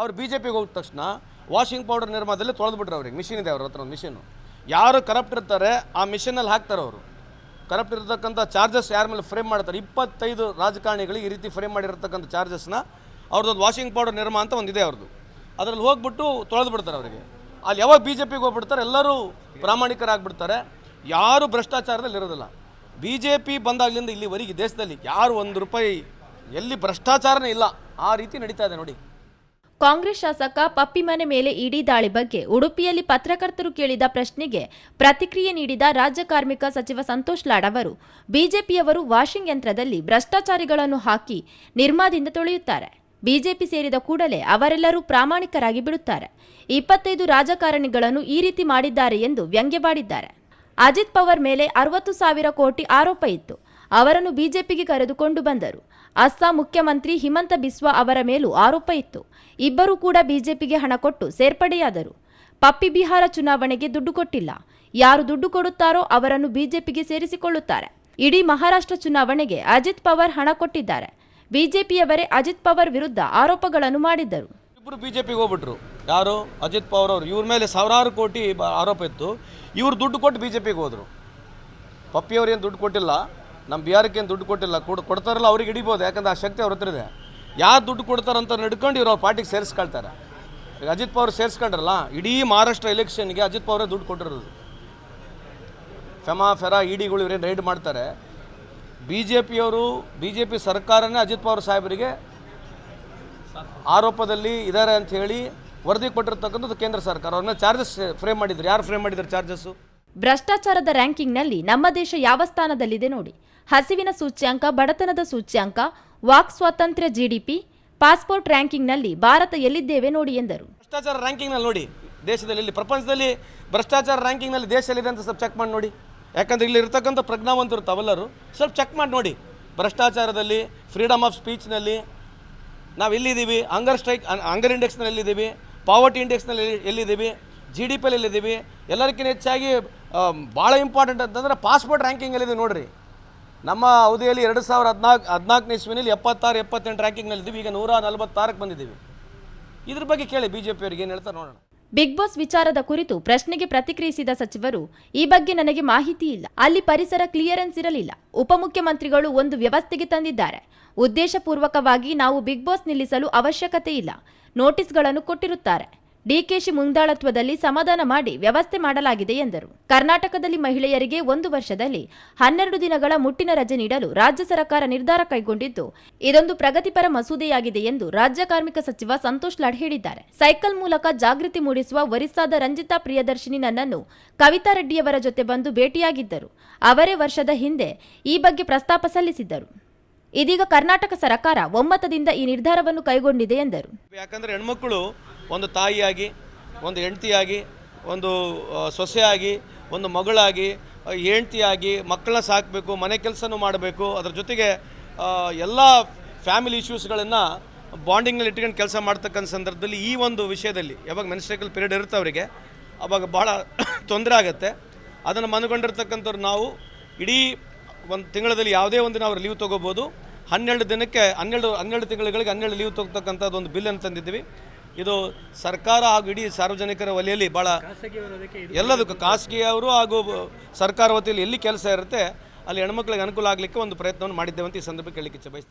ಅವ್ರು B J ಪಿಗೆ ಹೋಗಿದ ತಕ್ಷಣ ವಾಷಿಂಗ್ ಪೌಡರ್ ನಿರ್ಮಾಣದಲ್ಲಿ ತೊಳೆದ್ಬಿಟ್ರೆ ಅವ್ರಿಗೆ. ಮಿಷಿನ್ ಇದೆ ಅವ್ರ ಹತ್ರ ಒಂದು ಮಿಷಿನು. ಯಾರು ಕರಪ್ಟ್ ಇರ್ತಾರೆ, ಆ ಮಿಷಿನಲ್ಲಿ ಹಾಕ್ತಾರೆ ಅವರು. ಕರಪ್ಟ್ ಇರತಕ್ಕಂಥ ಚಾರ್ಜಸ್ ಯಾರ ಮೇಲೆ ಫ್ರೇಮ್ ಮಾಡ್ತಾರೆ? ಇಪ್ಪತ್ತೈದು ರಾಜಕಾರಣಿಗಳಿಗೆ ಈ ರೀತಿ ಫ್ರೇಮ್ ಮಾಡಿರತಕ್ಕಂಥ ಚಾರ್ಜಸ್ನ ಅವ್ರದ್ದೊಂದು ವಾಷಿಂಗ್ ಪೌಡರ್ ನಿರ್ಮ ಅಂತ ಒಂದಿದೆ ಅವ್ರದ್ದು. ಅದರಲ್ಲಿ ಹೋಗ್ಬಿಟ್ಟು ತೊಳೆದು ಬಿಡ್ತಾರೆ ಅವರಿಗೆ. ಅಲ್ಲಿ ಯಾವಾಗ ಬಿ ಜೆ ಪಿಗೆ ಹೋಗ್ಬಿಡ್ತಾರೆ, ಎಲ್ಲರೂ ಪ್ರಾಮಾಣಿಕರಾಗ್ಬಿಡ್ತಾರೆ. ಯಾರು ಭ್ರಷ್ಟಾಚಾರದಲ್ಲಿ ಇರೋದಿಲ್ಲ. ಬಿ ಜೆ ಪಿ ಬಂದಾಗಲಿಂದ ಇಲ್ಲಿವರೆಗೆ ದೇಶದಲ್ಲಿ ಯಾರು ಒಂದು ರೂಪಾಯಿ ಎಲ್ಲಿ ಭ್ರಷ್ಟಾಚಾರನೇ ಇಲ್ಲ. ಆ ರೀತಿ ನಡೀತಾ ಇದೆ ನೋಡಿ. ಕಾಂಗ್ರೆಸ್ ಶಾಸಕ ಪಪ್ಪಿಮನೆ ಮೇಲೆ ಇಡಿ ದಾಳಿ ಬಗ್ಗೆ ಉಡುಪಿಯಲ್ಲಿ ಪತ್ರಕರ್ತರು ಕೇಳಿದ ಪ್ರಶ್ನೆಗೆ ಪ್ರತಿಕ್ರಿಯೆ ನೀಡಿದ ರಾಜ್ಯ ಕಾರ್ಮಿಕ ಸಚಿವ ಸಂತೋಷ್ ಲಾಡ್ ಅವರು, ಬಿಜೆಪಿಯವರು ವಾಷಿಂಗ್ ಯಂತ್ರದಲ್ಲಿ ಭ್ರಷ್ಟಾಚಾರಿಗಳನ್ನು ಹಾಕಿ ನಿರ್ಮಾದಿಂದ ತೊಳೆಯುತ್ತಾರೆ. ಬಿಜೆಪಿ ಸೇರಿದ ಕೂಡಲೇ ಅವರೆಲ್ಲರೂ ಪ್ರಾಮಾಣಿಕರಾಗಿ ಬಿಡುತ್ತಾರೆ. ಇಪ್ಪತ್ತೈದು ರಾಜಕಾರಣಿಗಳನ್ನು ಈ ರೀತಿ ಮಾಡಿದ್ದಾರೆ ಎಂದು ವ್ಯಂಗ್ಯವಾಡಿದ್ದಾರೆ. ಅಜಿತ್ ಪವರ್ ಮೇಲೆ ಅರವತ್ತು ಸಾವಿರ ಕೋಟಿ ಆರೋಪ ಇತ್ತು. ಅವರನ್ನು ಬಿಜೆಪಿಗೆ ಕರೆದುಕೊಂಡು ಬಂದರು. ಅಸ್ಸಾಂ ಮುಖ್ಯಮಂತ್ರಿ ಹಿಮಂತ ಬಿಸ್ವಾ ಅವರ ಮೇಲೂ ಆರೋಪ ಇತ್ತು. ಇಬ್ಬರೂ ಕೂಡ ಬಿಜೆಪಿಗೆ ಹಣ ಕೊಟ್ಟು ಸೇರ್ಪಡೆಯಾದರು. ಪಪ್ಪಿ ಬಿಹಾರ ಚುನಾವಣೆಗೆ ದುಡ್ಡು ಕೊಟ್ಟಿಲ್ಲ. ಯಾರು ದುಡ್ಡು ಕೊಡುತ್ತಾರೋ ಅವರನ್ನು ಬಿಜೆಪಿಗೆ ಸೇರಿಸಿಕೊಳ್ಳುತ್ತಾರೆ. ಇಡೀ ಮಹಾರಾಷ್ಟ್ರ ಚುನಾವಣೆಗೆ ಅಜಿತ್ ಪವಾರ್ ಹಣ ಕೊಟ್ಟಿದ್ದಾರೆ. ಬಿಜೆಪಿಯವರೇ ಅಜಿತ್ ಪವಾರ್ ವಿರುದ್ಧ ಆರೋಪಗಳನ್ನು ಮಾಡಿದ್ದರು. ಇಬ್ಬರು ಬಿಜೆಪಿಗೆ ಹೋಗ್ಬಿಟ್ರು. ಯಾರು? ಅಜಿತ್ ಪವಾರ್ ಅವರು. ಇವ್ರ ಮೇಲೆ ಸಾವಿರಾರು ಕೋಟಿ ಆರೋಪ ಇತ್ತು. ಇವರು ದುಡ್ಡು ಕೊಟ್ಟು ಬಿಜೆಪಿಗೆ ಹೋದರು. ಏನು ದುಡ್ಡು ಕೊಟ್ಟಿಲ್ಲ. ನಮ್ಮ ಬಿಹಾರಕ್ಕೆ ಏನು ದುಡ್ಡು ಕೊಟ್ಟಿಲ್ಲ, ಕೊಡ್, ಕೊಡ್ತಾರಲ್ಲ ಅವ್ರಿಗೆ ಹಿಡಿಬೋದು, ಯಾಕಂದ್ರೆ ಆ ಶಕ್ತಿ ಅವ್ರ ಹತ್ರ ಇದೆ. ಯಾರು ದುಡ್ಡು ಕೊಡ್ತಾರಂತ ನಡ್ಕೊಂಡು ಇವ್ರು ಅವ್ರ ಪಾರ್ಟಿಗೆ ಸೇರಿಸ್ಕೊಳ್ತಾರೆ. ಈಗ ಅಜಿತ್ ಪವರ್ ಸೇರಿಸ್ಕೊಂಡ್ರಲ್ಲ, ಇಡೀ ಮಹಾರಾಷ್ಟ್ರ ಎಲೆಕ್ಷನ್ಗೆ ಅಜಿತ್ ಪವರೇ ದುಡ್ಡು ಕೊಟ್ಟಿರೋದು. ಫೆಮಾ, ಫೆರಾ, ಇಡಿಗಳು ಇವರೇನು ರೈಡ್ ಮಾಡ್ತಾರೆ. ಬಿ ಜೆ ಪಿಯವರು ಬಿ ಜೆ ಪಿ ಸರ್ಕಾರನೇ ಅಜಿತ್ ಪವಾರ್ ಸಾಹೇಬರಿಗೆ ಆರೋಪದಲ್ಲಿ ಇದ್ದಾರೆ ಅಂತ ಹೇಳಿ ವರದಿ ಕೊಟ್ಟಿರ್ತಕ್ಕಂಥದ್ದು ಕೇಂದ್ರ ಸರ್ಕಾರ. ಅವ್ರನ್ನ ಚಾರ್ಜಸ್ ಫ್ರೇಮ್ ಮಾಡಿದ್ರು. ಯಾರು ಫ್ರೇಮ್ ಮಾಡಿದ್ರು ಚಾರ್ಜಸ್ಸು ಭ್ರಷ್ಟಾಚಾರದ ರ್ಯಾಂಕಿಂಗ್ನಲ್ಲಿ ನಮ್ಮ ದೇಶ ಯಾವ ಸ್ಥಾನದಲ್ಲಿದೆ ನೋಡಿ. ಹಸಿವಿನ ಸೂಚ್ಯಾಂಕ, ಬಡತನದ ಸೂಚ್ಯಾಂಕ, ವಾಕ್ ಸ್ವಾತಂತ್ರ್ಯ ಜಿಡಿಪಿ ಪಾಸ್ಪೋರ್ಟ್ ರ್ಯಾಂಕಿಂಗ್ನಲ್ಲಿ ಭಾರತ ಎಲ್ಲಿದ್ದೇವೆ ನೋಡಿ ಎಂದರು. ಭ್ರಷ್ಟಾಚಾರ ರ್ಯಾಂಕಿಂಗ್ನಲ್ಲಿ ನೋಡಿ, ದೇಶದಲ್ಲಿ ಪ್ರಪಂಚದಲ್ಲಿ ಭ್ರಷ್ಟಾಚಾರ ರ್ಯಾಂಕಿಂಗ್ನಲ್ಲಿ ದೇಶದಲ್ಲಿದೆ ಅಂತ ಸ್ವಲ್ಪ ಚೆಕ್ ಮಾಡಿ ನೋಡಿ. ಯಾಕಂದ್ರೆ ಇಲ್ಲಿ ಇರ್ತಕ್ಕಂಥ ಪ್ರಜ್ಞಾವಂತರು ತಾವೆಲ್ಲರೂ ಸ್ವಲ್ಪ ಚೆಕ್ ಮಾಡಿ ನೋಡಿ. ಭ್ರಷ್ಟಾಚಾರದಲ್ಲಿ ಫ್ರೀಡಮ್ ಆಫ್ ಸ್ಪೀಚ್ನಲ್ಲಿ ನಾವು ಎಲ್ಲಿದ್ದೀವಿ? ಹಂಗರ್ ಸ್ಟ್ರೈಕ್ ಹಂಗರ್ ಇಂಡೆಕ್ಸ್ನಲ್ಲಿ ಎಲ್ಲಿದ್ದೀವಿ? ಪಾವರ್ಟಿ ಇಂಡೆಕ್ಸ್ನಲ್ಲಿ ಎಲ್ಲಿದ್ದೀವಿ? ಜಿ ಡಿ ಪಿಯಲ್ಲಿ ಎಲ್ಲಿದ್ದೀವಿ? ಎಲ್ಲರಿಗಿಂತ ಹೆಚ್ಚಾಗಿ ಭಾಳ ಇಂಪಾರ್ಟೆಂಟ್ ಅಂತಂದರೆ ಪಾಸ್ಪೋರ್ಟ್ ರ್ಯಾಂಕಿಂಗಲ್ಲಿದೆ ನೋಡ್ರಿ. ನಮ್ಮ ಅವಧಿಯಲ್ಲಿ ಎರಡು ಸಾವಿರ ಹದಿನಾಲ್ಕು, ಹದಿನಾಲ್ಕನೇ ಇಸ್ವಿನಲ್ಲಿ ಎಪ್ಪತ್ತಾರು, ಎಪ್ಪತ್ತೆಂಟು ರ್ಯಾಂಕಿಂಗ್ನಲ್ಲಿದ್ದೀವಿ ಈಗ ನೂರ ನಲವತ್ತಾರಕ್ಕೆ ಬಂದಿದ್ದೀವಿ. ಇದ್ರ ಬಗ್ಗೆ ಕೇಳಿ ಬಿ ಜೆ ಪಿಯವ್ರಿಗೆ ಏನು ಹೇಳ್ತಾರೆ ನೋಡೋಣ. ಬಿಗ್ ಬಾಸ್ ವಿಚಾರದ ಕುರಿತು ಪ್ರಶ್ನೆಗೆ ಪ್ರತಿಕ್ರಿಯಿಸಿದ ಸಚಿವರು, ಈ ಬಗ್ಗೆ ನನಗೆ ಮಾಹಿತಿ ಇಲ್ಲ. ಅಲ್ಲಿ ಪರಿಸರ ಕ್ಲಿಯರೆನ್ಸ್ ಇರಲಿಲ್ಲ. ಉಪಮುಖ್ಯಮಂತ್ರಿಗಳು ಒಂದು ವ್ಯವಸ್ಥೆಗೆ ತಂದಿದ್ದಾರೆ. ಉದ್ದೇಶಪೂರ್ವಕವಾಗಿ ನಾವು ಬಿಗ್ ಬಾಸ್ ನಿಲ್ಲಿಸಲು ಅವಶ್ಯಕತೆ ಇಲ್ಲ. ನೋಟಿಸ್ಗಳನ್ನು ಕೊಟ್ಟಿರುತ್ತಾರೆ. ಡಿಕೆಶಿ ಮುಂದಾಳತ್ವದಲ್ಲಿ ಸಮಾಧಾನ ಮಾಡಿ ವ್ಯವಸ್ಥೆ ಮಾಡಲಾಗಿದೆ ಎಂದರು. ಕರ್ನಾಟಕದಲ್ಲಿ ಮಹಿಳೆಯರಿಗೆ ಒಂದು ವರ್ಷದಲ್ಲಿ ಹನ್ನೆರಡು ದಿನಗಳ ಮುಟ್ಟಿನ ರಜೆ ನೀಡಲು ರಾಜ್ಯ ಸರ್ಕಾರ ನಿರ್ಧಾರ ಕೈಗೊಂಡಿದ್ದು, ಇದೊಂದು ಪ್ರಗತಿಪರ ಮಸೂದೆಯಾಗಿದೆ ಎಂದು ರಾಜ್ಯ ಕಾರ್ಮಿಕ ಸಚಿವ ಸಂತೋಷ್ ಲಾಡ್ ಹೇಳಿದ್ದಾರೆ. ಸೈಕಲ್ ಮೂಲಕ ಜಾಗೃತಿ ಮೂಡಿಸುವ ಒರಿಸ್ಸಾದ ರಂಜಿತಾ ಪ್ರಿಯದರ್ಶಿನಿ ನನ್ನನ್ನು ಕವಿತಾ ರೆಡ್ಡಿಯವರ ಜೊತೆ ಬಂದು ಭೇಟಿಯಾಗಿದ್ದರು. ಅವರೇ ವರ್ಷದ ಹಿಂದೆ ಈ ಬಗ್ಗೆ ಪ್ರಸ್ತಾಪ ಸಲ್ಲಿಸಿದ್ದರು. ಇದೀಗ ಕರ್ನಾಟಕ ಸರ್ಕಾರ ಒಮ್ಮತದಿಂದ ಈ ನಿರ್ಧಾರವನ್ನು ಕೈಗೊಂಡಿದೆ ಎಂದರು. ಯಾಕಂದ್ರೆ ಹೆಣ್ಮಕ್ಳು ಒಂದು ತಾಯಿಯಾಗಿ, ಒಂದು ಹೆಂಡ್ತಿಯಾಗಿ, ಒಂದು ಸೊಸೆಯಾಗಿ, ಒಂದು ಮಗಳಾಗಿ ಹೆಂಡ್ತಿಯಾಗಿ ಮಕ್ಕಳನ್ನ ಸಾಕಬೇಕು, ಮನೆ ಕೆಲಸನೂ ಮಾಡಬೇಕು, ಅದ್ರ ಜೊತೆಗೆ ಎಲ್ಲ ಫ್ಯಾಮಿಲಿ ಇಶ್ಯೂಸ್ಗಳನ್ನು ಬಾಂಡಿಂಗ್ನಲ್ಲಿ ಇಟ್ಕೊಂಡು ಕೆಲಸ ಮಾಡ್ತಕ್ಕಂಥ ಸಂದರ್ಭದಲ್ಲಿ ಈ ಒಂದು ವಿಷಯದಲ್ಲಿ, ಯಾವಾಗ ಮೆನ್ಸ್ಟ್ರೇಕಲ್ ಪೀರಿಯಡ್ ಇರುತ್ತೆ ಅವರಿಗೆ, ಅವಾಗ ಭಾಳ ತೊಂದರೆ ಆಗುತ್ತೆ. ಅದನ್ನು ಮನಗೊಂಡಿರ್ತಕ್ಕಂಥವ್ರು ನಾವು ಇಡೀ ಒಂದು ತಿಂಗಳಲ್ಲಿ ಯಾವುದೇ ಒಂದು ನಾವು ಲೀವ್ ತೊಗೋಬೋದು. ಹನ್ನೆರಡು ದಿನಕ್ಕೆ, ಹನ್ನೆರಡು ಹನ್ನೆರಡು ತಿಂಗಳುಗಳಿಗೆ ಹನ್ನೆರಡು ಲೀವ್ ತೊಗೊತಕ್ಕಂಥದ್ದು ಒಂದು ಬಿಲ್ಲನ್ನು ತಂದಿದ್ದೀವಿ. ಇದು ಸರ್ಕಾರ ಹಾಗೂ ಇಡೀ ಸಾರ್ವಜನಿಕರ ವಲಯಲ್ಲಿ ಭಾಳ ಎಲ್ಲದಕ್ಕೂ ಖಾಸಗಿಯವರು ಹಾಗೂ ಸರ್ಕಾರ ವತಿಯಲ್ಲಿ ಎಲ್ಲಿ ಕೆಲಸ ಇರುತ್ತೆ, ಅಲ್ಲಿ ಹೆಣ್ಮಕ್ಳಿಗೆ ಅನುಕೂಲ ಆಗಲಿಕ್ಕೆ ಒಂದು ಪ್ರಯತ್ನವನ್ನು ಮಾಡಿದ್ದೇವೆ ಅಂತ ಈ ಸಂದರ್ಭಕ್ಕೆ ಹೇಳಲಿಕ್ಕೆ ಇಚ್ಛೆ ಬಯಸ್ತೇನೆ.